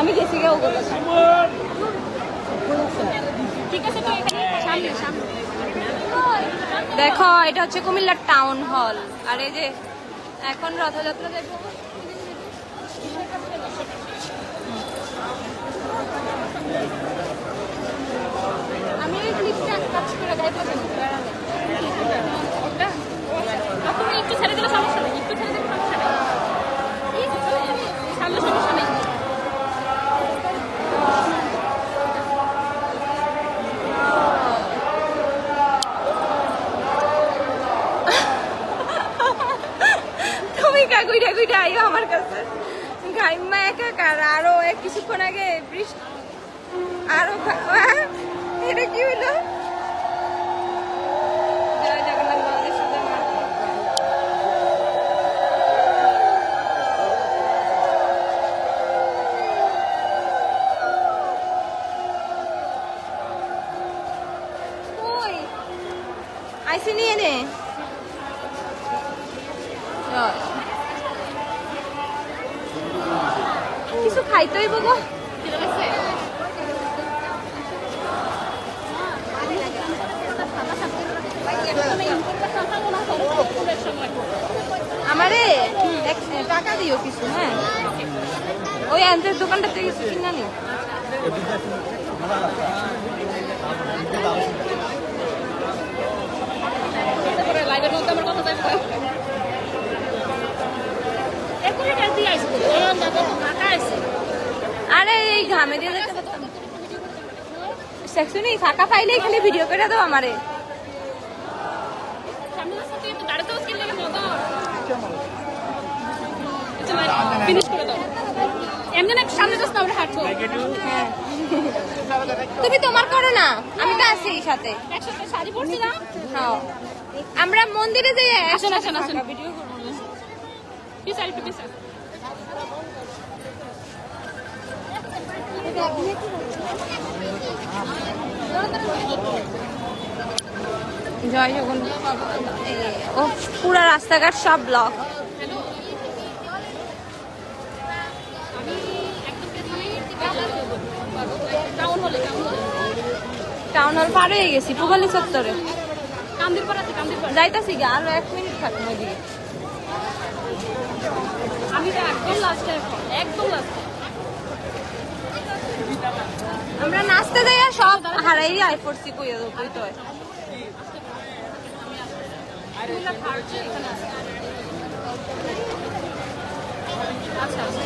আমি গেছি গে ওগুলো ঠিক আছে তো এখানে সামনে সামনে। দেখো এটা হচ্ছে কুমিল্লার টাউন হল আর এই যে এখন রথযাত্রা দেখব আমি ক্লিপটা কাজ করে কিছু খাইতেই বগো। আমারে টাকা দিও কিছু হ্যাঁ। ওই আন্তের দোকানটা থেকে কিছু কিনা নি লাইভের মধ্যে আমার কথা থাকবে এখনই কাজ দিয়ে আসব দাদা তো ফাঁকা আছে আরে এই ঘামে দিয়ে দেখতে পারতাম। সেকশনে ফাঁকা পাইলেই খালি ভিডিও করে দাও আমারে। তুমি তোমার করো না আমি তো আছি সাথে। হ্যাঁ। আমরা মন্দিরে যাই আসুন আসুন আসুন। ভিডিও করব। জয় জগন্নাথ। ও, পুরা রাস্তাঘাট সব ব্লক টাউন হলে পার হয়ে গেছি পুবালি চত্বরে। যাইতাছি গা আরও এক মিনিট থাকব আমি একদম লাস্টে একদম লাস্টে আমরা নাচতে যাই সব হারাই আই পড়ছি কই কই তো আচ্ছা আচ্ছা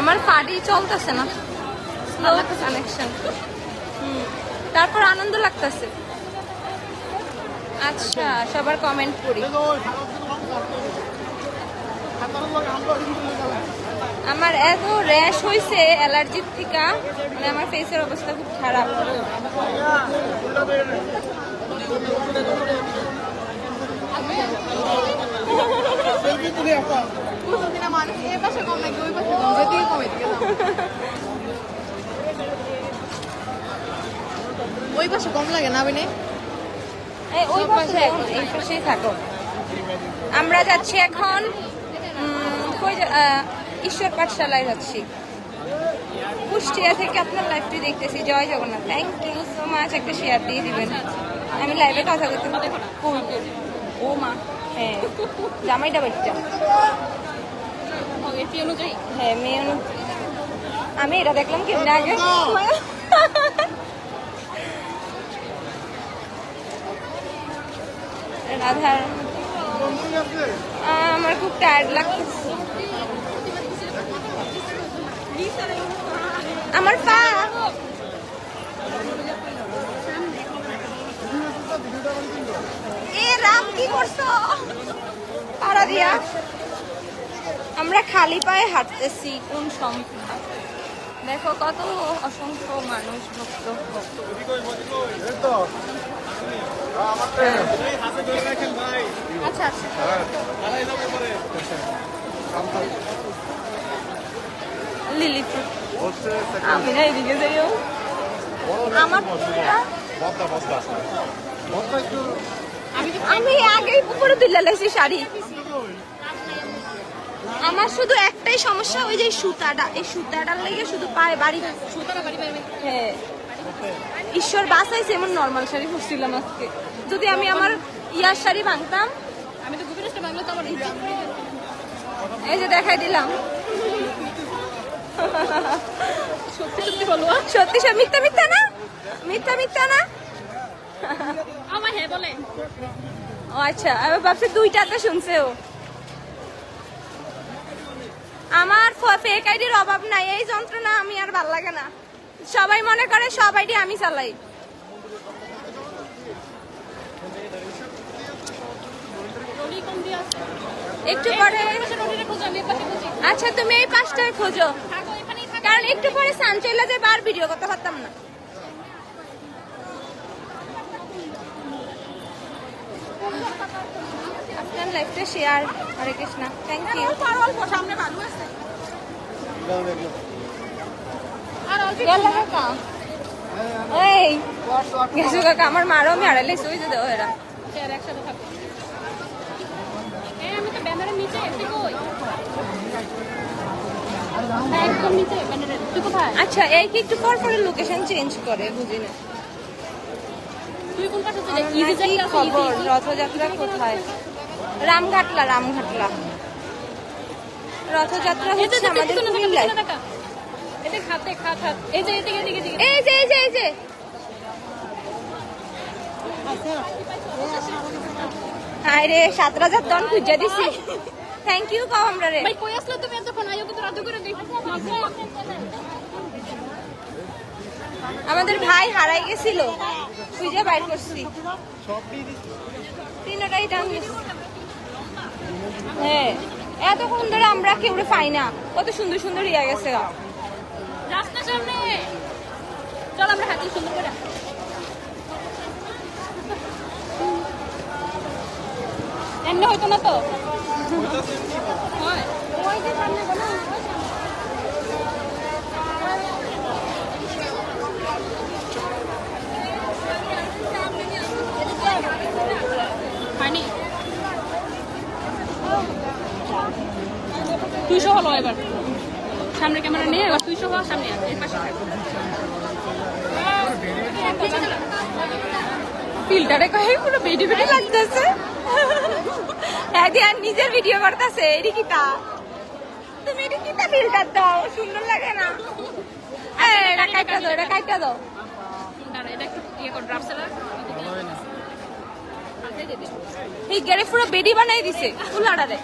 আমার পাড়ি চলতেছে না। স্লো কানেকশন তারপর আনন্দ লাগতেছে। আচ্ছা সবার কমেন্ট করি আমার এত র্যাশ হয়েছে অ্যালার্জির থেকে মানে আমার ফেসের অবস্থা খুব খারাপ। ওই পাশে কম লাগে না বিনে ওই পাশে এখন এই পাশেই থাকো আমরা যাচ্ছি এখন ঈশ্বর পাঠশালায় যাচ্ছি। কুষ্টিয়া থেকে আপনার লাইভটি দেখতেছি, জয় Jagannath. Thank you so much একটা শেয়ার দিয়ে দিবেন। আমি লাইভে কথা বলতে? ও মা। হ্যাঁ জামাইটা বাচ্চা। অনুযায়ী? হ্যাঁ মেয়ে অনু- আমি এটা দেখলাম কেমনে আগে। রাধার আমার খুব টায়ার্ড লাগতেছে। আমার পা। আমরা খালি পায়ে হাঁটতেছি, কোন সংখ্যা দেখো, কত অসংখ্য মানুষ ভক্ত আচ্ছা আচ্ছা। লিলি আমার আমি আগেই উপরে তুলে লাইছি শাড়ি। আমার শুধু একটাই সমস্যা ওই যে সুতাটা। এই সুতাটার লেগে শুধু পায়ে বাড়ি হ্যাঁ। ঈশ্বর বাসাইছে এমন নর্মাল শাড়ি পরছিলাম আজকে। যদি আমি আমার ইয়ার শাড়ি ভাঙতাম আমি তো গুপিরাজটা বাংলা তো আমার এই যে দেখাই দিলাম। সত্যি সত্যি বলব সত্যি সব মিথ্যা মিথ্যা না? মিথ্যা মিথ্যা না? ও আচ্ছা আমি আমার অভাব নাই, এই আমি আর ভালো লাগে সবাই মনে করে আমি চালাই। একটু পরে আচ্ছা তুমি এই পাঁচটায় খোঁজো। কারণ একটু পরে সান চলে যাবে আর ভিডিও করতে পারতাম না। আপনার লাইফটা share Hare Krishna. Thank you গেছো কাকা আমার মারও আমি আড়াইলে শুয়ে যেতে এরা। একসাথে থাকো আমি তো ব্যানারের নিচে কই আচ্ছা এই কি একটু পর পরে লোকেশন চেঞ্জ করে বুঝি না। রথযাত্রা কোথায়? রামঘাটলা রামঘাটলা। রথযাত্রা হচ্ছে আমাদের কুমিল্লায়। এতে খাতে খাত খাত এই যে এদিকে এদিকে এদিকে এই যে এই যে হায় রে সাত রাজার দন খুঁজে দিছি। থ্যাংক ইউ কাও আমরা রে। ভাই কই আসলে তুমি এতক্ষণ? আইও কিন্তু রাত করে দেখ আমাদের ভাই হারাই গেছিল। খুঁজে বাইর করছি। তিনটাই টান। হ্যাঁ এতক্ষণ ধরে আমরা কেউ পাই না? কত সুন্দর সুন্দর ইয়া গেছে। গা। রাস্তা সামনে। চল আমরা হাতি সুন্দর করে এমনি না তো? হয় ওই যে সামনে বলো হয়নি দুইশো হলো এবার। সামনে ক্যামেরা নিয়ে এবার দুইশো সামনে আছে পাশে ফিল্টারে কয়ে পুরো বেডি বেডি লাগতেছে। আর নিজের ভিডিও করতেছে এটি কি তা তুমি তা ফিল্টার দাও সুন্দর লাগে না। এই, এটা কাইটা দাও এটা কাইটা দাও। দাঁড়া, এটা একটু ইয়ে কর। এই গেড়ে পুরো বেডি বানাই দিছে ফুলাডারে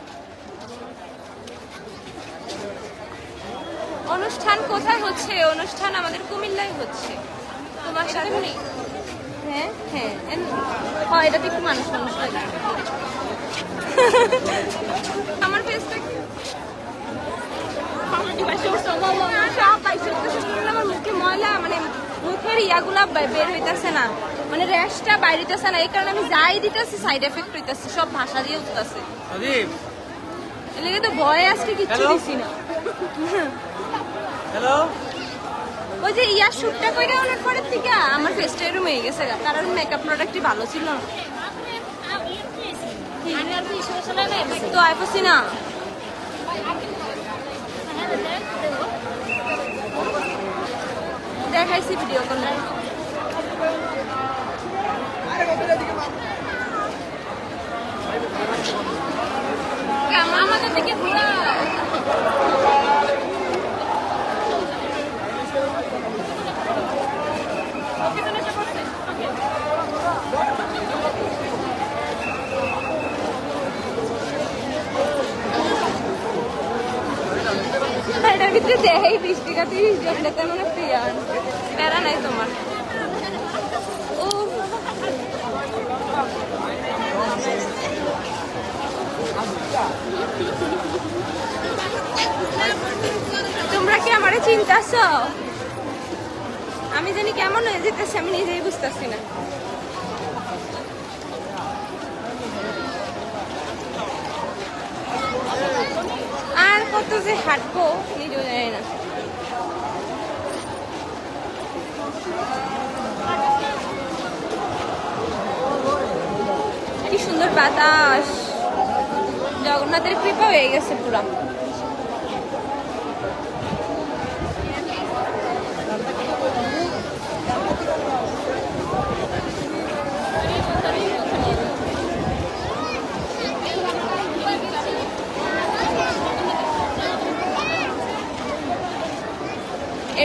অনুষ্ঠান কোথায় হচ্ছে? অনুষ্ঠান আমাদের কুমিল্লায় হচ্ছে। তোমার সাথে নেই? হ্যাঁ হ্যাঁ হয় এটাতে একটু মানুষ মানুষ লাগে আমার কি? মুখে ময়লা মানে মুখের ইয়াগুলা বের হইতাছে না। মানে র্যাশটা বাইরে হইতাছে না এই কারণে আমি যাই দিতেছি সাইড এফেক্ট হইতাছে সব ভাষা দিয়ে উঠতেছে। এলাকা তো ভয় আজকে কিচ্ছু দিছি না। হ্যালো? ওই যে ইয়ার শুটটা কইরা ওনার পরের থেকে? আমার ফেসটা এরকম হয়ে গেছে। কারণ মেকআপ প্রোডাক্টই ভালো ছিল না। তো আইপসি না। দেখাইছি ভিডিও করলে আমাদের থেকে ঘোরা। ভিতরে দেখাই বিশ টাকা তিরিশ একটা ইয়া প্যারা নাই তোমার। তোমরা কি আমারে চিন্তা আসো আমি জানি কেমন হয়ে যেতেছে, আমি নিজেই বুঝতেছি না আর কত যে হাঁটবো নিজেও জানি না। কি সুন্দর বাতাস। জগন্নাথের কৃপা হয়ে গেছে পুরা।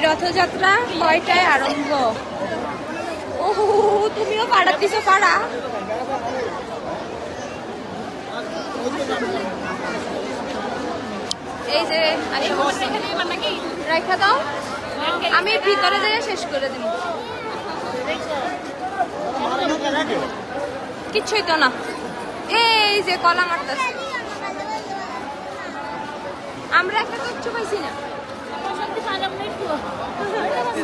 রথযাত্রা কয়টায় আরম্ভ? ও তুমিও পাড়া, দিছো পাড়া? এই যে রেখা দাও। আমি ভিতরে যেয়ে শেষ করে দিব। কিচ্ছুই তো না। এই যে, কলা মারতেছে। আমরা একটা কিচ্ছু পাইছি না সত্যি পারলাম না একটু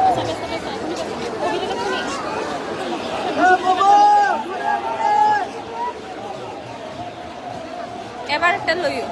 আচ্ছা বেশ বেশ অভিযোগ তুমি এবার একটা লইও।